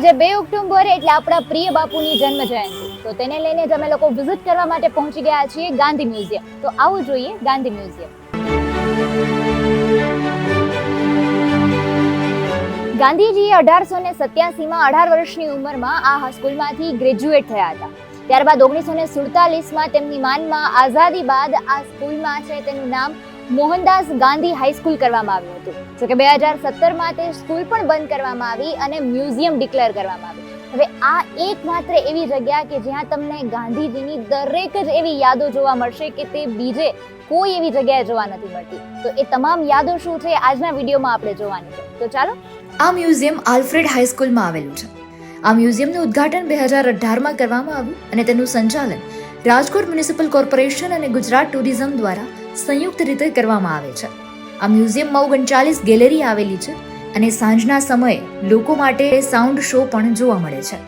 આજે બે ઓક્ટોબર એટલે આપણા પ્રિય બાપુની જન્મ જયંતિ તો તેને લઈને જ અમે લોકો વિઝિટ કરવા માટે પહોંચી ગયા છીએ ગાંધી મ્યુઝિયમ. તો આવું જોઈએ ગાંધી મ્યુઝિયમ. ગાંધીજીએ અઢારસો ને સત્યાસીમાં અઢાર વર્ષની ઉંમરમાં આ હાઈસ્કૂલમાંથી ગ્રેજ્યુએટ થયા હતા. ત્યારબાદ ઓગણીસો ને સુડતાલીસમાં તેમની માનમાં આઝાદી બાદ આ સ્કૂલમાં છે તેનું નામ મોહનદાસ ગાંધી હાઈસ્કૂલ કરવામાં આવ્યું હતું. જોકે બે હજાર સત્તરમાં તે સ્કૂલ પણ બંધ કરવામાં આવી અને મ્યુઝિયમ ડિક્લેર કરવામાં આવ્યું હવે આ એકમાત્ર એવી જગ્યા કે જ્યાં તમને ગાંધીજીની દરેક જ એવી યાદો જોવા મળશે કે તે બીજે કોઈ એવી જગ્યાએ જોવા નથી મળતી. તો એ તમામ યાદો શું છે આજના વિડીયોમાં આપણે જોવાની છે. તો ચાલો. આ મ્યુઝિયમ આલ્ફ્રેડ હાઈસ્કૂલમાં આવેલું છે. આ મ્યુઝિયમનું ઉદ્ઘાટન બે હજાર અઢારમાં કરવામાં આવ્યું અને તેનું સંચાલન રાજકોટ મ્યુનિસિપલ કોર્પોરેશન અને ગુજરાત ટુરિઝમ દ્વારા સંયુક્ત રીતે કરવામાં આવે છે. આ મ્યુઝિયમમાં ઓગણચાલીસ ગેલેરી આવેલી છે અને સાંજના સમયે લોકો માટે સાઉન્ડ શો પણ જોવા મળે છે.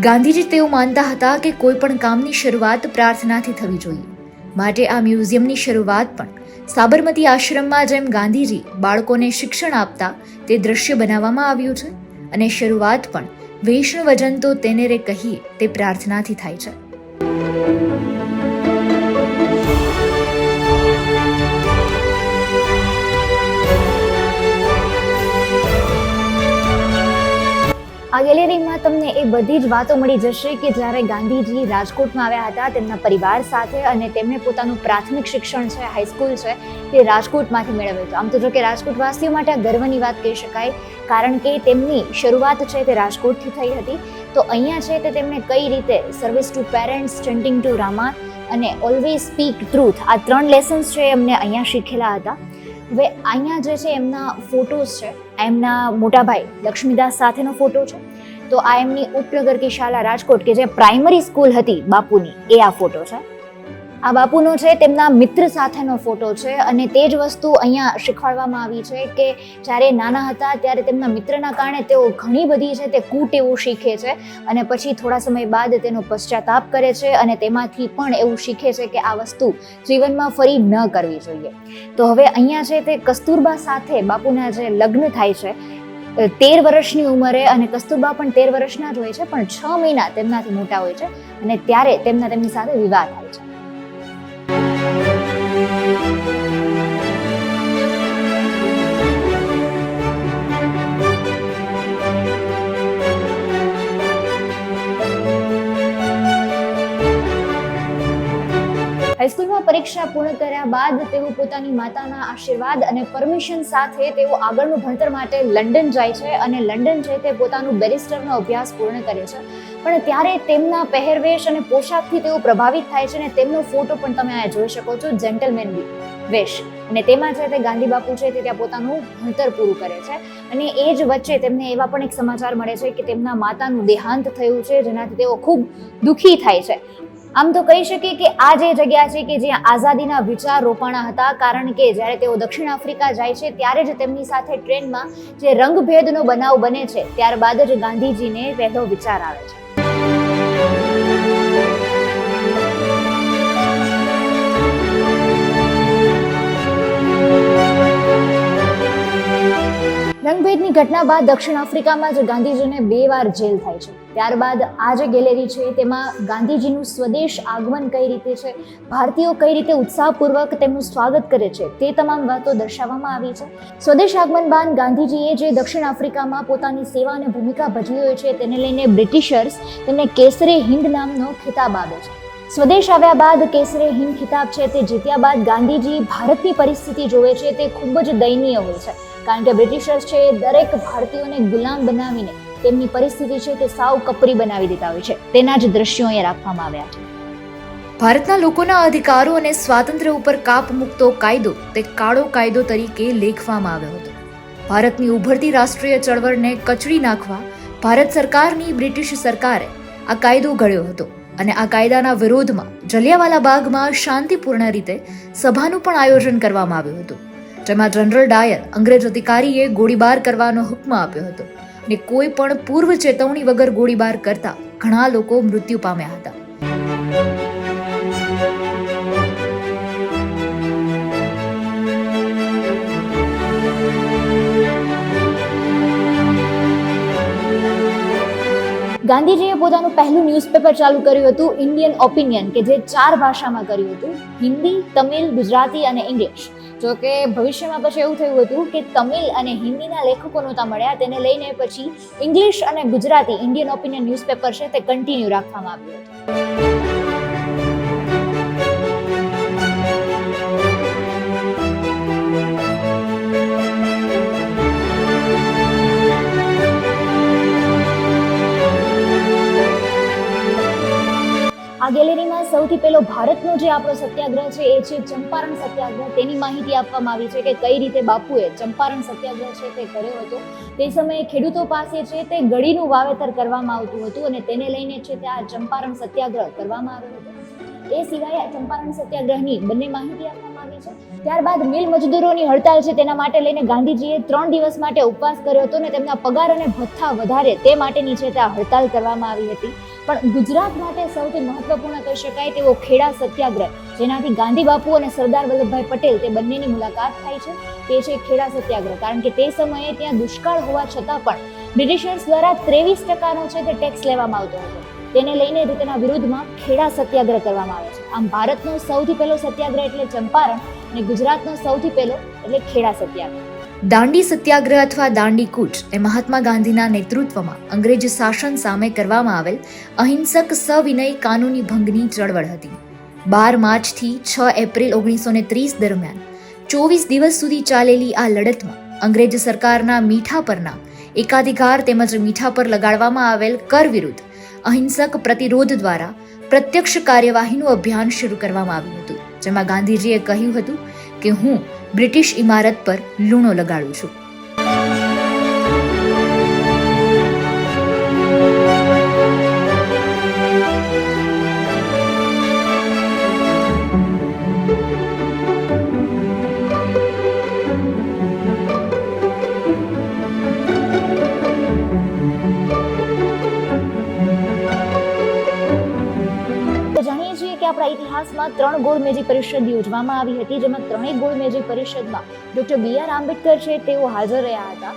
ગાંધીજી તેઓ માનતા હતા કે કોઈ પણ કામની શરૂઆત પ્રાર્થનાથી થવી જોઈએ. માટે આ મ્યુઝિયમની શરૂઆત પણ. સાબરમતી આશ્રમમાં જેમ ગાંધીજી બાળકોને શિક્ષણ આપતા તે દ્રશ્ય બનાવવામાં આવ્યું છે અને શરૂઆત પણ. વૈષ્ણવજન તો તેને રે કહીએ તે પ્રાર્થનાથી થાય છે. ગેલેરીમાં તમને એ બધી જ વાતો મળી જશે કે જ્યારે ગાંધીજી રાજકોટમાં આવ્યા હતા, તેમના પરિવાર સાથે અને તેમણે પોતાનું પ્રાથમિક શિક્ષણ છે હાઈસ્કૂલ છે તે રાજકોટમાંથી મેળવ્યું હતું. આમ તો જો કે રાજકોટવાસીઓ માટે આ ગર્વની વાત કહી શકાય, કારણ કે તેમની શરૂઆત છે તે રાજકોટથી થઈ હતી. તો અહીંયા છે તે તેમણે કઈ રીતે service to parents chanting to Rama અને ઓલવેઝ સ્પીક ટ્રુથ આ ત્રણ લેસન્સ છે એમને અહીંયા શીખેલા હતા. હવે અહીંયા જે છે એમના ફોટોઝ છે, એમના મોટાભાઈ લક્ષ્મીદાસ સાથેનો ફોટો છે. તો આ એમની ઉપનગર કી શાળા રાજકોટ કે જે પ્રાઇમરી સ્કૂલ હતી બાપુની, એ આ ફોટો છે. આ બાપુનો છે, તેમના મિત્ર સાથેનો ફોટો છે અને તે જ વસ્તુ અહીંયા શીખવાડવામાં આવી છે કે જ્યારે નાના હતા ત્યારે તેમના મિત્રના કારણે તેઓ ઘણી બધી છે તે કૂટ એવું શીખે છે અને પછી થોડા સમય બાદ તેનો પશ્ચાતાપ કરે છે અને તેમાંથી પણ એવું શીખે છે કે આ વસ્તુ જીવનમાં ફરી ન કરવી જોઈએ. તો હવે અહીંયા છે તે કસ્તુરબા સાથે બાપુના જે લગ્ન થાય છે તેર વર્ષની ઉંમરે અને કસ્તુરબા પણ તેર વર્ષના જ હોય છે, પણ છ મહિના તેમનાથી મોટા હોય છે અને ત્યારે તેમના તેમની સાથે વિવાહ થાય છે. હાઈસ્કૂલમાં પરીક્ષા પૂર્ણ કર્યા બાદ તેઓ પોતાની માતાના આશીર્વાદ અને પરમિશન સાથે તેઓ આગળનું ભણતર માટે લંડન જાય છે અને લંડન છે તે પોતાનું બેરિસ્ટરનો અભ્યાસ પૂર્ણ કરે છે. પણ ત્યારે તેમના પહેરવેશ અને પોશાકથી તેઓ પ્રભાવિત થાય છે અને તેમનો ફોટો પણ તમે આ જોઈ શકો છો જેન્ટલમેન વેશ. અને તેમાં છે તે ગાંધી બાપુ છે તે ત્યાં પોતાનું ભણતર પૂરું કરે છે. અને એ જ વચ્ચે તેમને એવા પણ એક સમાચાર મળે છે કે તેમના માતાનું દેહાંત થયું છે, જેનાથી તેઓ ખૂબ દુઃખી થાય છે. આમ તો કહી શકીએ કે આ જે જગ્યા છે કે જ્યાં આઝાદીના વિચાર રોપાણા હતા, કારણ કે જ્યારે તેઓ દક્ષિણ આફ્રિકા જાય છે, ત્યારે જ તેમની સાથે ટ્રેનમાં જે રંગભેદનો બનાવ બને છે, ત્યારબાદ જ ગાંધીજીને પહેલો વિચાર આવે છે. રંગભેદની ઘટના બાદ દક્ષિણ આફ્રિકામાં જ ગાંધીજીને બે વાર જેલ થાય છે. ત્યારબાદ આ જે ગેલેરી છે, તેમાં ગાંધીજીનું સ્વદેશ આગમન કઈ રીતે છે, ભારતીયો કઈ રીતે ઉત્સાહપૂર્વક તેમનું સ્વાગત કરે છે, તે તમામ વાતો દર્શાવવામાં આવી છે. સ્વદેશ આગમન બાદ ગાંધીજીએ જે દક્ષિણ આફ્રિકામાં પોતાની સેવા અને ભૂમિકા ભજવી હોય છે, તેને લઈને બ્રિટિશર્સ તેમને કેસરે હિન્દ નામનો ખિતાબ આપે છે. સ્વદેશ આવ્યા બાદ કેસરે હિન્દ ખિતાબ છે, તે જીત્યા બાદ ગાંધીજી ભારતની પરિસ્થિતિ જોવે છે, તે ખૂબ જ દયનીય હોય છે. કારણ કે બ્રિટિશર્સ છે દરેક ભારતીયોને ગુલામ બનાવીને તેમની પરિસ્થિતિ છે તે સાવ કપરી બનાવી દેતા હોય છે. તેના જ દ્રશ્યો અહીંયા રાખવામાં આવ્યા છે. ભારતના લોકોના અધિકારો અને સ્વાતંત્ર્ય ઉપર કાપ મૂકતો કાયદો તે કાળો કાયદો તરીકે લેખવામાં આવ્યો હતો. ભારતની ઉભરતી રાષ્ટ્રીય ચળવળને કચડી નાખવા ભારત સરકારની બ્રિટિશ સરકારે આ કાયદો ઘડ્યો હતો અને આ કાયદાના વિરોધમાં જલિયાવાલા બાગમાં શાંતિપૂર્ણ રીતે સભાનું પણ આયોજન કરવામાં આવ્યું હતું. જેમાં જનરલ ડાયર, અંગ્રેજ અધિકારીએ ગોળીબાર કરવાનો હુકમ આપ્યો હતો ને કોઈ પણ પૂર્વ ચેતવણી વગર ગોળીબાર કરતા ઘણા લોકો મૃત્યુ પામ્યા હતા. ગાંધીજીએ પોતાનું પહેલું ન્યૂઝપેપર ચાલુ કર્યું હતું ઇન્ડિયન ઓપિનિયન કે જે ચાર ભાષામાં કર્યું હતું, હિન્દી, તમિલ, ગુજરાતી અને ઇંગ્લિશ. જો કે ભવિષ્યમાં પછી એવું થયું હતું કે તમિલ અને હિન્દીના લેખકો નહોતા મળ્યા, તેને લઈને પછી ઇંગ્લિશ અને ગુજરાતી ઇન્ડિયન ઓપિનિયન ન્યૂઝપેપર છે તે કન્ટિન્યુ રાખવામાં આવ્યું હતું. ગેલેરીમાં સૌથી પહેલો ભારતનો જે આપણો સત્યાગ્રહ છે એ છે ચંપારણ સત્યાગ્રહ. તેની માહિતી આપવામાં આવી છે કે કઈ રીતે બાપુએ ચંપારણ સત્યાગ્રહ છે તે કર્યો હતો. તે સમયે ખેડૂતો પાસે છે તે ગળીનું વાવેતર કરવામાં આવતું હતું અને તેને લઈને છે તે આ ચંપારણ સત્યાગ્રહ કરવામાં આવ્યો હતો. એ સિવાય આ ચંપારણ સત્યાગ્રહની બંને માહિતી આપવામાં આવી છે. ત્યારબાદ મિલ મજદૂરોની હડતાલ છે તેના માટે લઈને ગાંધીજીએ ત્રણ દિવસ માટે ઉપવાસ કર્યો હતો અને તેમના પગાર અને ભથ્થા વધારે તે માટેની છે તે આ હડતાલ કરવામાં આવી હતી. પણ ગુજરાત માટે સૌથી મહત્વપૂર્ણ કહી શકાય તેવો ખેડા સત્યાગ્રહ, જેનાથી ગાંધી બાપુ અને સરદાર વલ્લભભાઈ પટેલ તે બંનેની મુલાકાત થાય છે, તે છે ખેડા સત્યાગ્રહ. કારણ કે તે સમયે ત્યાં દુષ્કાળ હોવા છતાં પણ બ્રિટિશર્સ દ્વારા ત્રેવીસ ટકાનો છે તે ટેક્સ લેવામાં આવતો હતો. તેને લઈને તેના વિરુદ્ધમાં ખેડા સત્યાગ્રહ કરવામાં આવે છે. આમ ભારતનો સૌથી પહેલો સત્યાગ્રહ એટલે ચંપારણ અને ગુજરાતનો સૌથી પહેલો એટલે ખેડા સત્યાગ્રહ. દાંડી સત્યાગ્રહ અથવા દાંડી કૂચ એ મહાત્મા ગાંધીના નેતૃત્વમાં અંગ્રેજ શાસન સામે કરવામાં આવેલ અહિંસક સવિનય કાનૂની ભંગની ચળવળ હતી. બાર માર્ચથી છ એપ્રિલ ઓગણીસો ને ત્રીસ દરમિયાન ચોવીસ દિવસ સુધી ચાલેલી આ લડતમાં અંગ્રેજ સરકારના મીઠા પરના એકાધિકાર તેમજ મીઠા પર લગાડવામાં આવેલ કર વિરુદ્ધ અહિંસક પ્રતિરોધ દ્વારા પ્રત્યક્ષ કાર્યવાહીનું અભિયાન શરૂ કરવામાં આવ્યું હતું, જેમાં ગાંધીજીએ કહ્યું હતું કે હું બ્રિટિશ ઇમારત પર લૂણો લગાડું છું. કે ત્રણ ત્રણ ગોળમેજી પરિષદ યોજવામાં આવી હતી, જેમાં ત્રણેય ગોળમેજી પરિષદમાં ડોક્ટર બી આર આંબેડકર છે તેઓ હાજર રહ્યા હતા.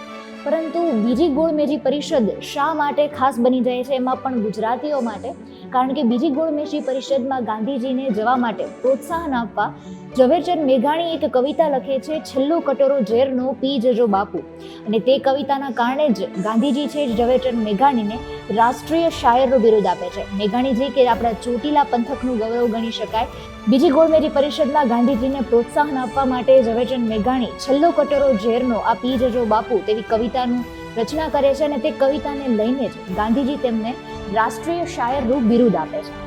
પરંતુ બીજી ગોળમેજી પરિષદ શા માટે ખાસ બની જાય છે એમાં પણ ગુજરાતીઓ માટે કારણ કે બીજી ગોળમેજી પરિષદમાં ગાંધીજીને જવા માટે પ્રોત્સાહન આપવા ઝવેરચંદ મેઘાણી એક કવિતા લખે છે, છેલ્લો કટોરો ઝેરનો પી જજો બાપુ. અને તે કવિતાના કારણે જ ગાંધીજી છે ઝવેરચંદ મેઘાણીને રાષ્ટ્રીય શાયરનો બિરુદ આપે છે. મેઘાણીજી કે આપણા ચોટીલા પંથકનું ગૌરવ ગણી શકાય. બીજી ગોળમેજી પરિષદમાં ગાંધીજીને પ્રોત્સાહન આપવા માટે ઝવેરચંદ મેઘાણી, છેલ્લો કટોરો ઝેરનો, આ પી જજો બાપુ. તેવી કવિતાનું રચના કરે છે અને તે કવિતાને લઈને જ ગાંધીજી તેમને રાષ્ટ્રીય શાયરનું બિરુદ આપે છે.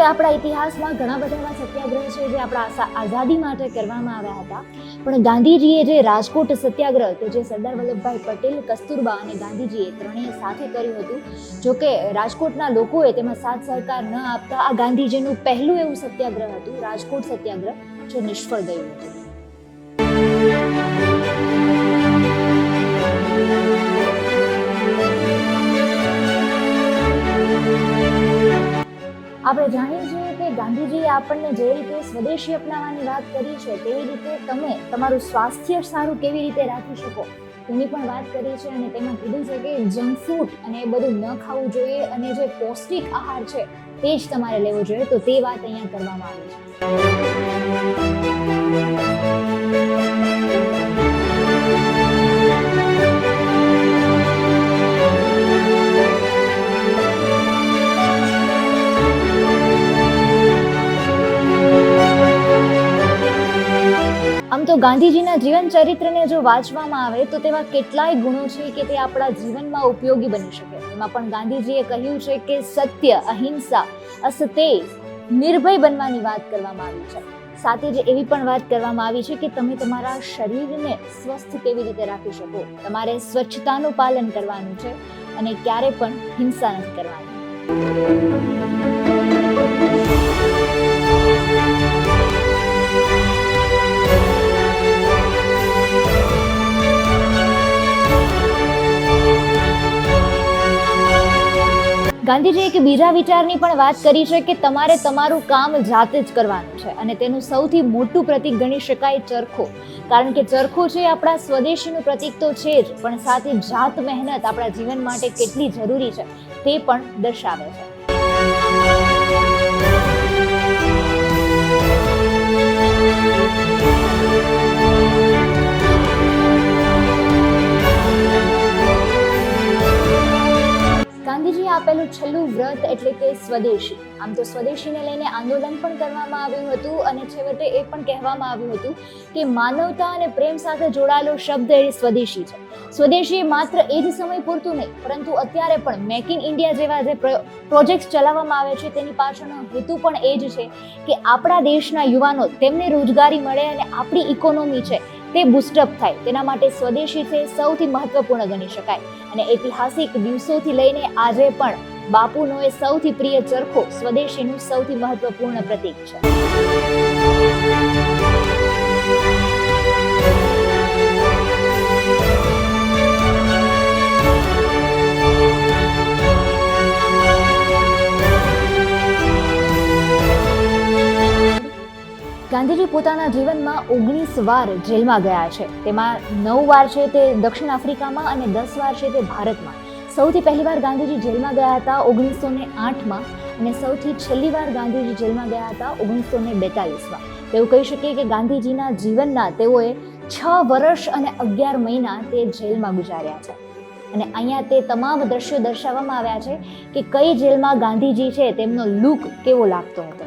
કે આપણા ઇતિહાસમાં ઘણા બધા એવા સત્યાગ્રહ છે જે આપણા આઝાદી માટે કરવામાં આવ્યા હતા. પણ ગાંધીજીએ જે રાજકોટ સત્યાગ્રહ કે જે સરદાર વલ્લભભાઈ પટેલ, કસ્તુરબા અને ગાંધીજીએ ત્રણેય સાથે કર્યું હતું જોકે રાજકોટના લોકોએ તેમાં સાથ સહકાર ન આપતા આ ગાંધીજીનું પહેલું એવું સત્યાગ્રહ હતું, રાજકોટ સત્યાગ્રહ, જે નિષ્ફળ ગયું હતું. આપણને જે રીતે સ્વદેશી અપનાવવાની વાત કરી છે તેવી રીતે તમે તમારું સ્વાસ્થ્ય સારું કેવી રીતે રાખી શકો? તેની પણ વાત કરી છે અને તેમાં કીધું છે કે જંક ફૂડ અને એ બધું ન ખાવું જોઈએ અને જે પૌષ્ટિક આહાર છે, તે જ તમારે લેવો જોઈએ. તો તે વાત અહીંયા કરવામાં આવી છે. ગાંધીજીના જીવન ચરિત્રને જો વાંચવામાં આવે તો તેવા કેટલાય ગુણો છે કે તે આપણા જીવનમાં ઉપયોગી બની શકે. એમાં પણ ગાંધીજીએ કહ્યું છે કે સત્ય, અહિંસા, અસત્ય નિર્ભય બનવાની વાત કરવામાં આવી છે. સાથે જ એવી પણ વાત કરવામાં આવી છે કે તમે તમારા શરીરને સ્વસ્થ કેવી રીતે રાખી શકો? તમારે સ્વચ્છતાનું પાલન કરવાનું છે અને ક્યારે પણ હિંસા નથી કરવાની. ગાંધીજીએ એક બીજા વિચારની પણ વાત કરી છે કે તમારે તમારું કામ જાતે જ કરવાનું છે અને તેનું સૌથી મોટું પ્રતીક ગણી શકાય ચરખો. કારણ કે ચરખો છે આપણા સ્વદેશીનું પ્રતીક તો છે જ, પણ સાથે જાત મહેનત આપણા જીવન માટે કેટલી જરૂરી છે તે પણ દર્શાવે છે. ગાંધીજીએ આપેલું છેલ્લું વ્રત એટલે કે સ્વદેશી. આમ તો સ્વદેશીને લઈને આંદોલન પણ કરવામાં આવ્યું હતું અને છેવટે એ પણ કહેવામાં આવ્યું હતું કે માનવતા અને પ્રેમ સાથે જોડાયેલો શબ્દ એ સ્વદેશી છે. સ્વદેશી માત્ર એ જ સમય પૂરતું નહીં, પરંતુ અત્યારે પણ મેક ઇન ઇન્ડિયા જેવા જે પ્રોજેક્ટ્સ ચલાવવામાં આવે છે તેની પાછળનો હેતુ પણ એ જ છે કે આપણા દેશના યુવાનો તેમને રોજગારી મળે અને આપણી ઇકોનોમી છે તે બુસ્ટઅપ થાય. તેના માટે સ્વદેશી છે સૌથી મહત્વપૂર્ણ ગણી શકાય. અને ઐતિહાસિક દિવસોથી લઈને આજે પણ બાપુનો એ સૌથી પ્રિય ચરખો સ્વદેશીનું સૌથી મહત્વપૂર્ણ પ્રતીક છે. ગાંધીજી પોતાના જીવનમાં ઓગણીસ વાર જેલમાં ગયા છે. તેમાં નવ વાર છે તે દક્ષિણ આફ્રિકામાં અને દસ વાર છે તે ભારતમાં. સૌથી પહેલી વાર ગાંધીજી જેલમાં ગયા હતા ઓગણીસો ને આઠમાં અને સૌથી છેલ્લી વાર ગાંધીજી જેલમાં ગયા હતા ઓગણીસો ને બેતાલીસમાં. તેવું કહી શકીએ કે ગાંધીજીના જીવનના તેઓએ છ વર્ષ અને અગિયાર મહિના તે જેલમાં ગુજાર્યા છે. અને અહીંયા તે તમામ દ્રશ્યો દર્શાવવામાં આવ્યા છે કે કઈ જેલમાં ગાંધીજી છે તેમનો લુક કેવો લાગતો હતો.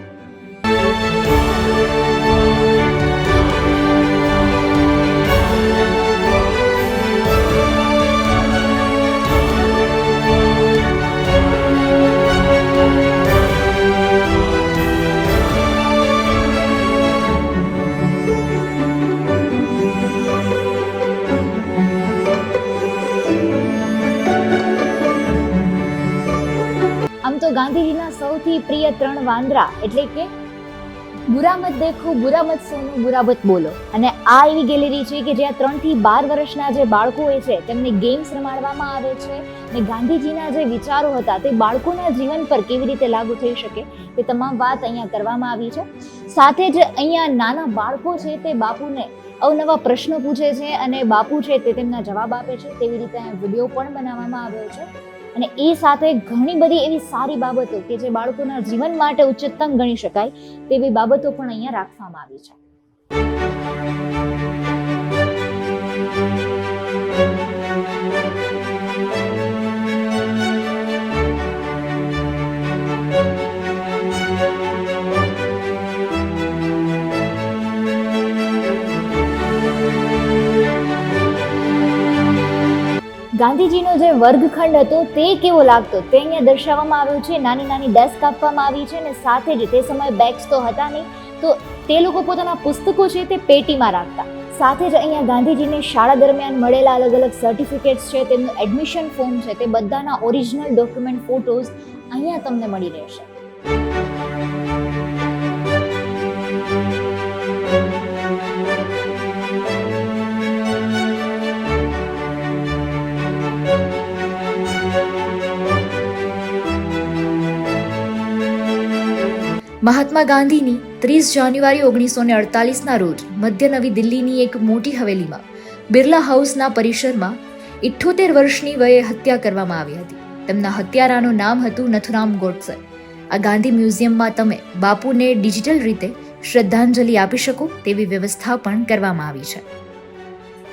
પ્રિય ત્રણ વાંદરા, એટલે કે બુરા મત દેખો બુરા મત સોનો બુરા મત બોલો. અને આ એવી ગેલેરી છે કે જ્યાં ત્રણથી બાર વર્ષના જે બાળકો હોય છે, તેમને ગેમ્સ રમાડવામાં આવે છે અને ગાંધીજીના જે વિચારો હતા, તે બાળકોના જીવન પર કેવી રીતે લાગુ થઈ શકે, તે તમામ વાત અહીંયા કરવામાં આવી છે. સાથે જ અહીંયા નાના બાળકો છે, તે બાપુને અવનવા પ્રશ્નો પૂછે છે અને બાપુ છે, તે તેમના જવાબ આપે છે. તેવી રીતે અહીંયા વીડિયો પણ બનાવવામાં આવ્યો છે. અને એ સાથે ઘણી બધી એવી સારી બાબતો કે જે બાળકોના જીવન માટે ઉચ્ચતમ ગણી શકાય, તેવી બાબતો પણ અહીંયા રાખવામાં આવી છે. ગાંધીજીનો જે વર્ગખંડ હતો તે કેવો લાગતો? તે અહીંયા દર્શાવવામાં આવ્યો છે, નાની નાની ડેસ્ક આપવામાં આવી છે અને સાથે જ તે સમયે બેગ્સ તો હતા નહીં. તો તે લોકો પોતાના પુસ્તકો છે તે પેટીમાં રાખતા. સાથે જ અહીંયા ગાંધીજીને શાળા દરમિયાન મળેલા અલગ અલગ સર્ટિફિકેટ્સ છે, તેમનું એડમિશન ફોર્મ છે, તે બધાના ઓરિજિનલ ડોક્યુમેન્ટ ફોટોઝ અહીંયા તમને મળી રહેશે. મહાત્મા ગાંધીની ત્રીસ જાન્યુઆરી ઓગણીસો ને અડતાલીસના રોજ મધ્ય નવી દિલ્હીની એક મોટી હવેલીમાં બિરલા હાઉસના પરિસરમાં ઇઠ્ઠોતેર વર્ષની વયે હત્યા કરવામાં આવી હતી. તેમના હત્યારાનું નામ હતું નથુરામ ગોડસે આ ગાંધી મ્યુઝિયમમાં તમે બાપુને ડિજિટલ રીતે શ્રદ્ધાંજલિ આપી શકો તેવી વ્યવસ્થા પણ કરવામાં આવી છે.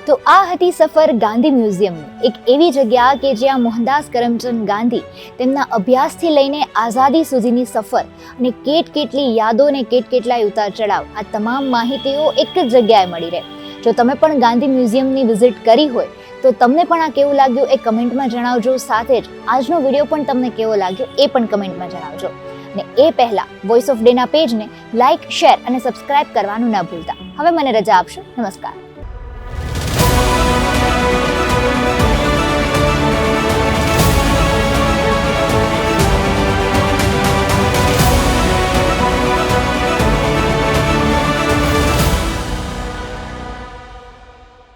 તો આ હતી સફર ગાંધી મ્યુઝિયમની એક એવી જગ્યા કે જ્યાં મોહનદાસ કરમચંદ ગાંધી તેમના અભ્યાસથી લઈને આઝાદી સુધીની સફર અને કેટ કેટલી યાદો અને કેટ કેટલાય ઉતાર ચઢાવ, આ તમામ માહિતીઓ એક જ જગ્યાએ મળી રહે. જો તમે પણ ગાંધી મ્યુઝિયમની વિઝિટ કરી હોય, તો તમને પણ આ કેવું લાગ્યું એ કમેન્ટમાં જણાવજો. સાથે જ આજનો વીડિયો પણ તમને કેવો લાગ્યો એ પણ કમેન્ટમાં જણાવજો. ને એ પહેલા વોઇસ ઓફ ડેના પેજને લાઇક શેર અને સબસ્ક્રાઇબ કરવાનું ન ભૂલતા. હવે મને રજા આપશો. નમસ્કાર.